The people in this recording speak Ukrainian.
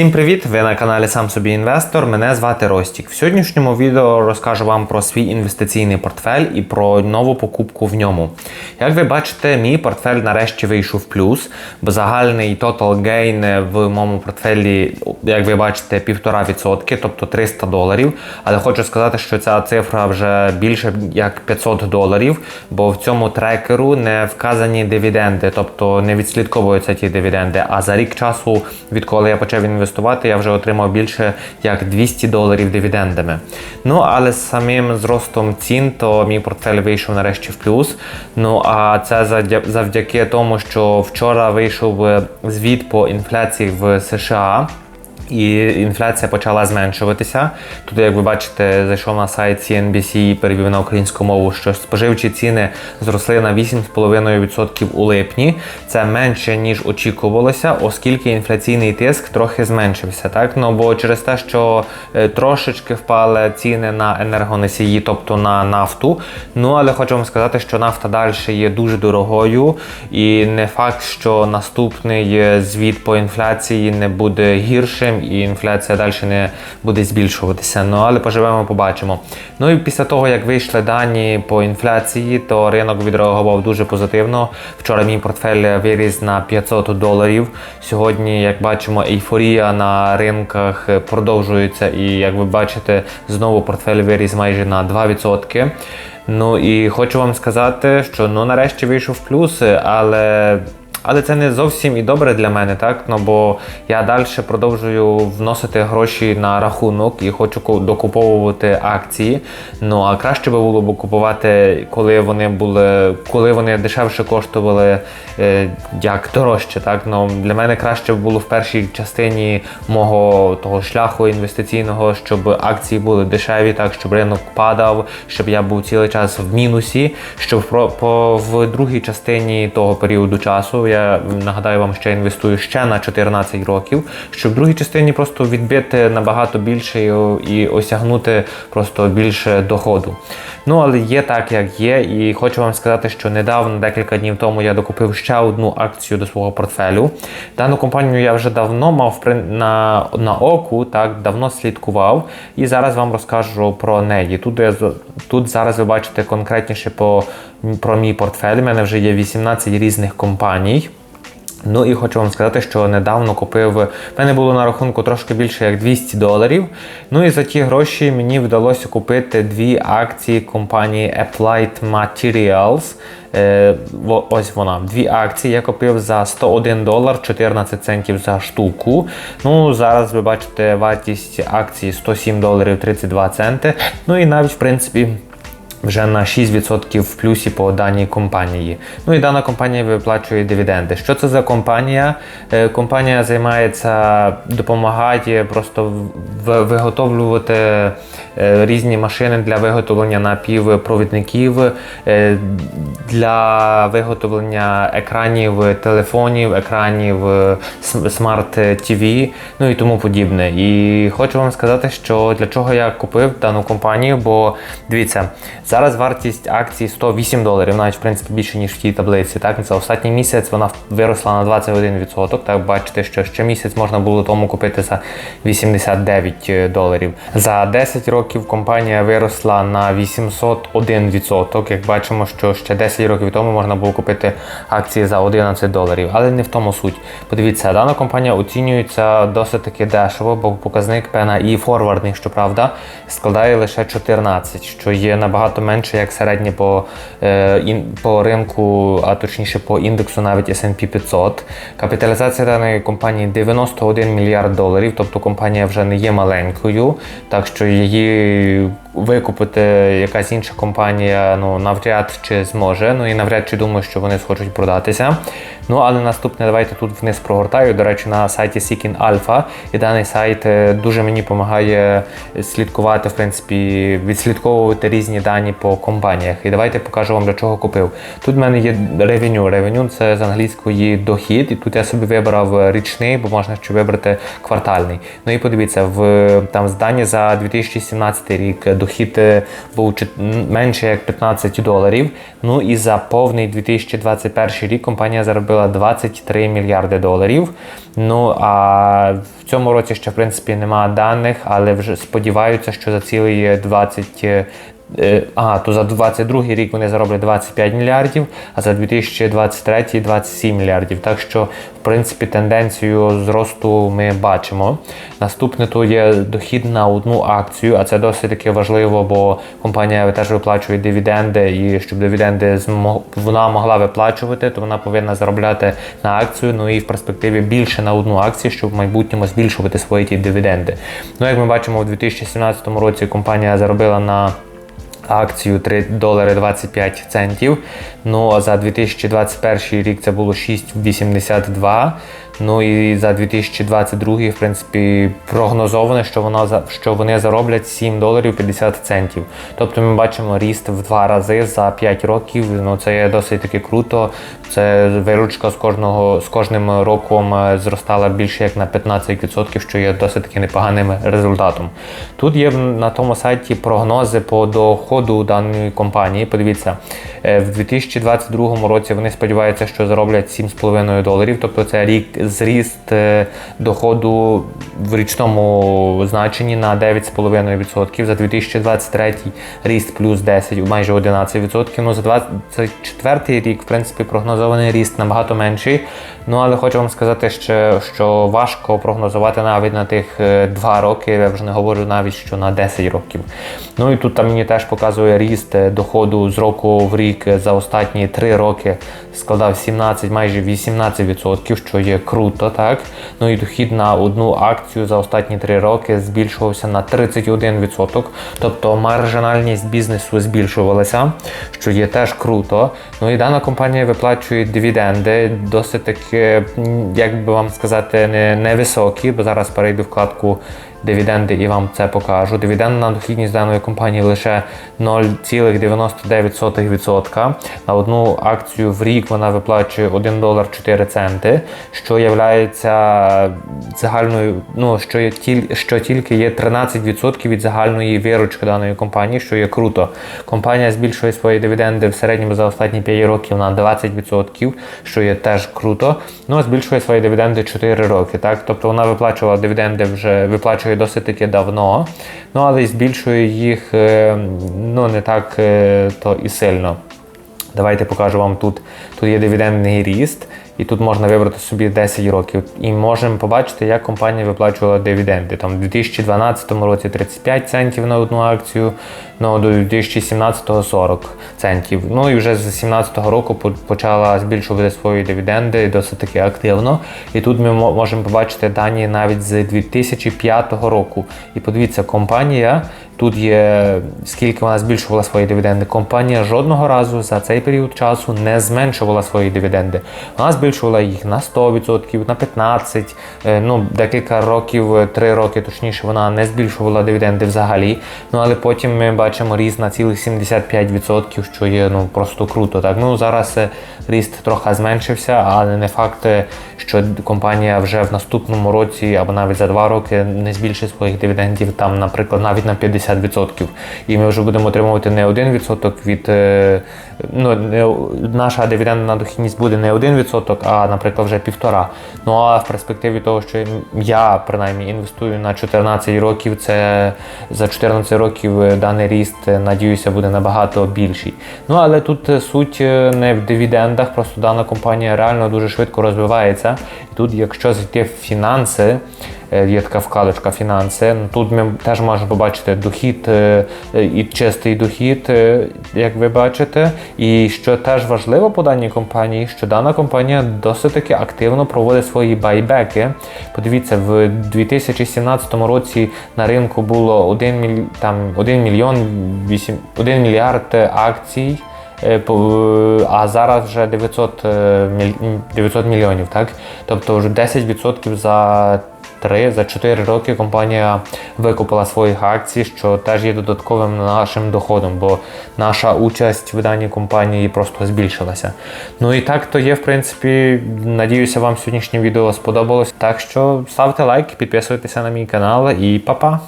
Всім привіт! Ви на каналі Сам собі інвестор. Мене звати Ростік. В сьогоднішньому відео розкажу вам про свій інвестиційний портфель і про нову покупку в ньому. Як ви бачите, мій портфель нарешті вийшов в плюс, бо загальний total gain в моєму портфелі, як ви бачите, 1,5%, тобто 300 доларів. Але хочу сказати, що ця цифра вже більше як 500 доларів, бо в цьому трекеру не вказані дивіденди, тобто не відслідковуються ті дивіденди. А за рік часу, відколи я почав інвестувати, я вже отримав більше як 200 доларів дивідендами. Ну але з самим зростом цін, то мій портфель вийшов нарешті в плюс. Ну а це завдяки тому, що вчора вийшов е, звіт по інфляції в США. І інфляція почала зменшуватися. Тут, як ви бачите, зайшов на сайт CNBC і перевів на українську мову, що споживчі ціни зросли на 8,5% у липні. Це менше ніж очікувалося, оскільки інфляційний тиск трохи зменшився. Так ну бо через те, що е, трошечки впали ціни на енергоносії, тобто на нафту. Ну але хочу вам сказати, що нафта далі є дуже дорогою, і не факт, що наступний е, звіт по інфляції не буде гіршим і інфляція далі не буде збільшуватися. Ну але поживемо, побачимо. Ну і після того, як вийшли дані по інфляції, то ринок відреагував дуже позитивно. Вчора мій портфель виріс на 500 доларів. Сьогодні, як бачимо, ейфорія на ринках продовжується, і як ви бачите, знову портфель виріс майже на 2%. Ну і хочу вам сказати, що ну нарешті вийшов в плюси, але але це не зовсім і добре для мене, так? Ну бо я далі продовжую вносити гроші на рахунок і хочу ку- докуповувати акції. Ну а краще би було б купувати, коли вони були, коли вони дешевше коштували е, як дорожче. Так? Ну, для мене краще б було в першій частині мого того шляху інвестиційного, щоб акції були дешеві, так щоб ринок падав, щоб я був цілий час в мінусі. Щоб в другій частині того періоду часу я нагадаю вам, що я інвестую ще на 14 років, щоб в другій частині просто відбити набагато більше і, осягнути просто більше доходу. Ну але є так, як є, і хочу вам сказати, що недавно, декілька днів тому, я докупив ще одну акцію до свого портфелю. Дану компанію я вже давно мав на, на оку, так давно слідкував, і зараз вам розкажу про неї. Тут я тут зараз ви бачите конкретніше по про мій портфель. У мене вже є 18 різних компаній. Ну і хочу вам сказати, що недавно купив. В мене було на рахунку трошки більше як 200 доларів. Ну і за ті гроші мені вдалося купити дві акції компанії Applied Materials. Е, ось вона. Дві акції я купив за 101 долар 14 центів за штуку. Ну зараз ви бачите вартість акції 107 доларів 32 центи. Ну і навіть в принципі. Вже на 6% в плюсі по даній компанії. Ну і дана компанія виплачує дивіденди. Що це за компанія? Е, Компанія займається, допомагає просто виготовлювати е, різні машини для виготовлення напівпровідників, е, для виготовлення екранів телефонів, екранів смарт TV, ну і тому подібне. І хочу вам сказати, що для чого я купив дану компанію, бо дивіться, зараз вартість акції 108 доларів, навіть в принципі більше ніж в тій таблиці. Так, за останній місяць вона виросла на 21%. Так, бачите, що ще місяць можна було тому купити за 89 доларів. За 10 років компанія виросла на 801%. Як бачимо, що ще 10 років тому можна було купити акції за 11 доларів, але не в тому суть. Подивіться, дана компанія оцінюється досить таки дешево, бо показник пена і форвардний, щоправда, складає лише 14, що є набагато менше як середнє по, е, по ринку, а точніше по індексу навіть S&P 500. Капіталізація даної компанії 91 мільярд доларів, тобто компанія вже не є маленькою, так що її викупити якась інша компанія ну, навряд чи зможе. Ну і навряд чи думаю, що вони схочуть продатися. Ну але наступне, давайте тут вниз прогортаю. До речі, на сайті Seeking Alpha. І даний сайт е, дуже мені допомагає слідкувати, в принципі, відслідковувати різні дані по компаніях. І давайте покажу вам, для чого купив. Тут в мене є ревеню. Ревеню це з англійської дохід, і тут я собі вибрав річний, бо можна ще вибрати квартальний. Ну і подивіться, в там здані за 2017 рік дохід е, був менше як 15 доларів. Ну і за повний 2021 рік компанія заробила 23 мільярди доларів. Ну а в цьому році ще в принципі немає даних, але вже сподіваються, що за цілий 20 е, Е, то за 22 рік вони зароблять 25 мільярдів, а за 2023 27 мільярдів. Так що, в принципі, тенденцію зросту ми бачимо. Наступне то є дохід на одну акцію, а це досить таки важливо, бо компанія теж виплачує дивіденди, і щоб дивіденди вона могла виплачувати, то вона повинна заробляти на акцію. Ну і в перспективі більше на одну акцію, щоб в майбутньому збільшувати свої ті дивіденди. Ну, як ми бачимо, у 2017 році компанія заробила на акцію 3 долари 25 центів. Ну а за 2021 рік це було 6,82. Ну і за 2022, в принципі, прогнозовано, що воно за що вони зароблять 7 доларів 50 центів. Тобто ми бачимо ріст в два рази за 5 років. Ну це є досить таки круто. Це виручка з кожного з кожним роком е, зростала більше як на 15%, що є досить таки непоганим результатом. Тут є на тому сайті прогнози по доходу даної компанії. Подивіться, е, в 2022 році вони сподіваються, що зароблять 7,5 доларів, тобто це рік зріст е, доходу в річному значенні на 9,5%. За 2023 ріст плюс 10, майже 11%. Ну за 2024 рік, в принципі, прогнозований ріст набагато менший. Ну але хочу вам сказати, ще, що важко прогнозувати навіть на тих е, 2 роки. Я вже не говорю навіть що на 10 років. Ну і тут там мені теж показує ріст е, доходу з року в рік е, за останні 3 роки складав 17, майже 18%, що є круто, так. Ну і дохід на одну акцію за останні три роки збільшувався на 31%. Тобто маржинальність бізнесу збільшувалася, що є теж круто. Ну і дана компанія виплачує дивіденди, досить таки, як би вам сказати, невисокі, бо зараз перейду вкладку дивіденди і вам це покажу. Дивідендна дохідність даної компанії лише 0,99%. На одну акцію в рік вона виплачує 1 долар 4 центи, що є загальною, ну що є що тільки є 13% від загальної виручки даної компанії, що є круто. Компанія збільшує свої дивіденди в середньому за останні 5 років на 20%, що є теж круто. Ну а збільшує свої дивіденди 4 роки. Так, тобто вона виплачувала дивіденди вже виплачує досить таки давно, ну але й збільшує їх е, ну не так е, то і сильно. Давайте покажу вам тут. Тут є дивідендний ріст, і тут можна вибрати собі 10 років. І можемо побачити, як компанія виплачувала дивіденди. Там у 2012 році 35 центів на одну акцію, ну до 2017 40 центів. Ну і вже з 2017 року почала збільшувати свої дивіденди досить таки активно. І тут ми можемо побачити дані навіть з 2005 року. І подивіться, компанія. Тут є скільки вона збільшувала свої дивіденди. Компанія жодного разу за цей період часу не зменшувала свої дивіденди. Вона збільшувала їх на 100%, на 15%. е, Ну, декілька років, 3 роки точніше, вона не збільшувала дивіденди взагалі. Ну але потім ми бачимо ріст на цілих 75%, що є ну просто круто. Так ну зараз е, ріст трохи зменшився, але не факт, е, що компанія вже в наступному році або навіть за 2 роки не збільшить своїх дивідендів там, наприклад, навіть на 50%. І ми вже будемо отримувати не 1% від е, ну, наша дивідендна дохідність буде не 1%, а, наприклад, вже півтора. Ну а в перспективі того, що я принаймні інвестую на 14 років, це за 14 років е, даний ріст, е, надіюся, буде набагато більший. Ну але тут суть не в дивідендах, просто дана компанія реально дуже швидко розвивається. І тут, якщо зайти в фінанси, е, є така вкладочка фінанси. Ну, Тут ми теж можемо побачити дохід е, е, і чистий дохід, як ви бачите. І що теж важливо по даній компанії, що дана компанія досить таки активно проводить свої байбеки. Подивіться, в 2017 році на ринку було 1, міль... там, 1 мільйон 8... 1 мільярд акцій. Е, по- А зараз вже 900, е, міль- м, 900 мільйонів, так? Тобто вже 10% за 3, за 4 роки компанія викупила своїх акцій, що теж є додатковим нашим доходом, бо наша участь в даній компанії просто збільшилася. Ну і так то є, в принципі. Надіюся, вам сьогоднішнє відео сподобалось. Так що ставте лайк, підписуйтеся на мій канал і па-па!